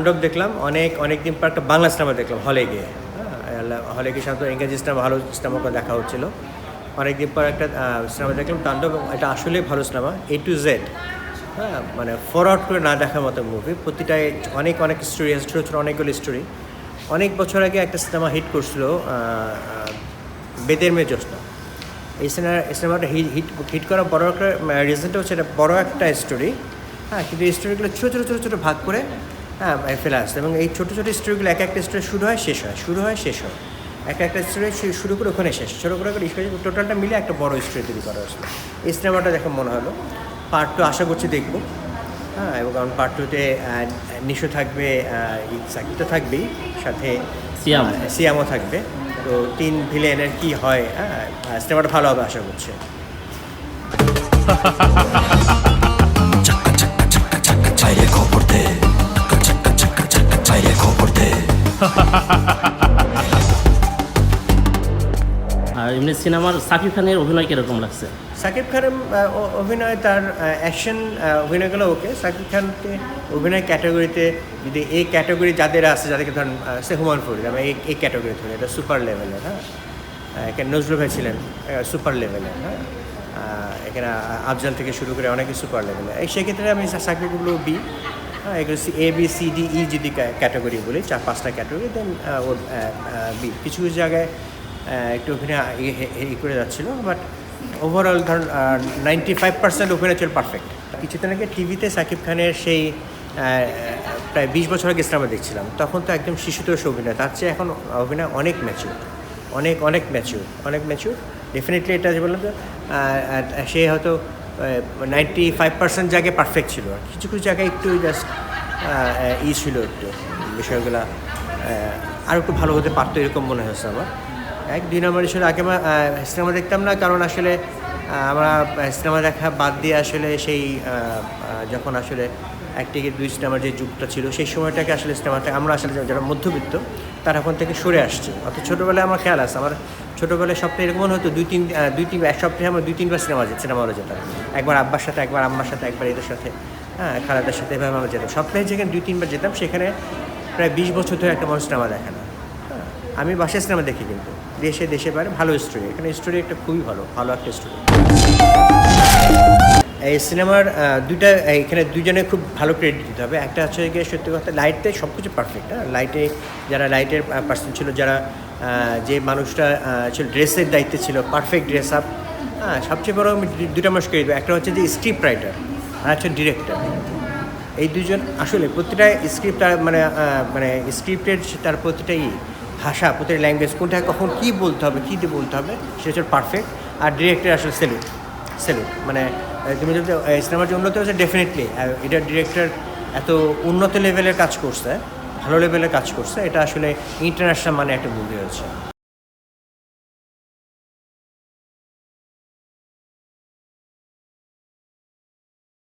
তাণ্ডব দেখলাম অনেক অনেক দিন পর একটা বাংলা সিনেমা দেখলাম হলে গিয়ে। হ্যাঁ, হলে গিয়ে সাধারণত ইংরেজি সিনেমা ভালো সিনেমাকে দেখা হচ্ছিল। অনেক দিন পর একটা সিনেমা দেখলাম তাণ্ডব এটা আসলেই ভালো সিনেমা এ টু জেড হ্যাঁ মানে ফরওয়ার্ড করে না দেখার মতো মুভি প্রতিটায় অনেক অনেক স্টোরি ছোটো ছোটো অনেকগুলো স্টোরি অনেক বছর আগে একটা সিনেমা হিট করছিল বেদের মেয়ে জ্যোৎস্না। এই সিনেমা সিনেমাটা হিট হিট হিট করার বড় একটা রিজনটা হচ্ছে এটা বড় একটা স্টোরি হ্যাঁ কিন্তু এই স্টোরিগুলো ছোটো ছোটো ছোটো ছোটো ভাগ করে হ্যাঁ ফেলে আসছে। এবং এই ছোটো ছোটো স্টোরিগুলো এক একটা স্টোরি শুরু হয় শেষ হয় শুরু হয় শেষ হয়। এক একটা স্টোরি শুরু করে ওখানে শেষ। ছোটো করে করে টোটালটা মিলে একটা বড় স্টোরি তৈরি করা হয়েছিল এই সিনেমাটা দেখে মনে হলো পার্ট টু আশা করছি দেখব। হ্যাঁ এবং কারণ পার্ট টুতে নিশো থাকবে সাকিবটা থাকবেই সাথে সিয়াম। সিয়ামও থাকবে। তো তিন ভিলেনের কি হয় হ্যাঁ সিনেমাটা ভালো হবে আশা করছি। এমনি সিনেমার সাকিব খানের অভিনয় কীরকম লাগছে? সাকিব খানের অভিনয় তার অ্যাকশন অভিনয়গুলো ওকে সাকিব খানকে অভিনয় ক্যাটাগরিতে যদি এই ক্যাটাগরি যাদের আছে, যাদেরকে ধরেন সে হুমান ফরিদ, আমি এই এই ক্যাটাগরি ধরি, এটা সুপার লেভেলের হ্যাঁ? এখানে নজরুল ভাই ছিলেন সুপার লেভেলের হ্যাঁ? এখানে আফজাল থেকে শুরু করে অনেকে সুপার লেভেলের এই সেক্ষেত্রে আমি সাকিবগুলো বি হ্যাঁ? এগুলো A B C D E যদি ক্যাটাগরি বলি, চার, পাঁচটা ক্যাটাগরি দেন ওর বি কিছু কিছু জায়গায় একটু ওখানে ই করে যাচ্ছিল বাট ওভারঅল ধরুন নাইনটি ফাইভ পার্সেন্ট অভিনয় ছিল পারফেক্ট কিছুদিন আগে টিভিতে সাকিব খানের সেই প্রায় বিশ বছর আগে সিনেমা দেখছিলাম তখন তো একদম শিশুতোষ অভিনয় তার চেয়ে এখন অভিনয় অনেক ম্যাচিউর অনেক অনেক ম্যাচিউর অনেক ম্যাচিউর ডেফিনেটলি এটা যে বললাম আহ, সে হয়তো নাইনটি ফাইভ পার্সেন্ট জায়গায় পারফেক্ট ছিল। আর কিছু কিছু জায়গায় একটু জাস্ট ই ছিল একটু বিষয়গুলো আর একটু ভালো হতে পারতো এরকম মনে হয়েছে আমার। এক দুই নম্বর হিসেবে আগে সিনেমা দেখতাম না, কারণ আসলে আমরা সিনেমা দেখা বাদ দিয়ে আসলে সেই যখন আসলে এক থেকে দুই সিনেমার যে যুগটা ছিল, সেই সময়টাকে আসলে সিনেমাটা আমরা আসলে যারা মধ্যবিত্ত, তারা এখন থেকে সরে আসছে। অত ছোটোবেলায় আমার খেয়াল আছে, আমার ছোটোবেলায় সপ্তাহে এরকম হতো, দুই, তিন দুই, তিন, এক সপ্তাহে আমরা দুই, তিনবার সিনেমা যেত সিনেমা হলে যেতাম। একবার আব্বার সাথে, একবার আম্মার সাথে, একবার এদের সাথে হ্যাঁ খালাদের সাথে, এভাবে আমরা যেতাম। সপ্তাহে যেখানে দুই, তিনবার যেতাম, সেখানে প্রায় বিশ বছর ধরে একটা মানুষ সিনেমা দেখে আমি বাসায় সিনেমা দেখি কিন্তু। দেশে দেশে বাইরে ভালো স্টোরি এখানে স্টোরি একটা খুবই ভালো ভালো একটা স্টোরি এই সিনেমার দুইটা, এখানে দুজনে খুব ভালো ক্রেডিট দিতে হবে। একটা হচ্ছে গিয়ে সত্যি কথা লাইটে সব কিছু পারফেক্ট হ্যাঁ? লাইটে যারা লাইটের পার্সন ছিল, যারা যে মানুষটা ছিল ড্রেসের দায়িত্বে ছিল পারফেক্ট ড্রেস আপ হ্যাঁ? সবচেয়ে বড় আমি দুটা মানুষ ক্রেডিট একটা হচ্ছে যে স্ক্রিপ্ট রাইটার আর হচ্ছে ডিরেক্টর এই দুজন আসলে প্রতিটা স্ক্রিপ্ট মানে মানে স্ক্রিপ্টের তার প্রতিটা ই। ভাষা, প্রতিটা ল্যাঙ্গুয়েজ কোনটা, কখন কী বলতে হবে, কী দিয়ে বলতে হবে, সেটা হচ্ছে পারফেক্ট আর ডিরেক্টর আসলে সেলুট সেলুট মানে তুমি যদি সিনেমার যে উন্নত হয়েছে ডেফিনেটলি এটা ডিরেক্টর এত উন্নত লেভেলের কাজ করছে, ভালো লেভেলের কাজ করছে, এটা আসলে ইন্টারন্যাশনাল মানে একটা মুভি হয়েছে।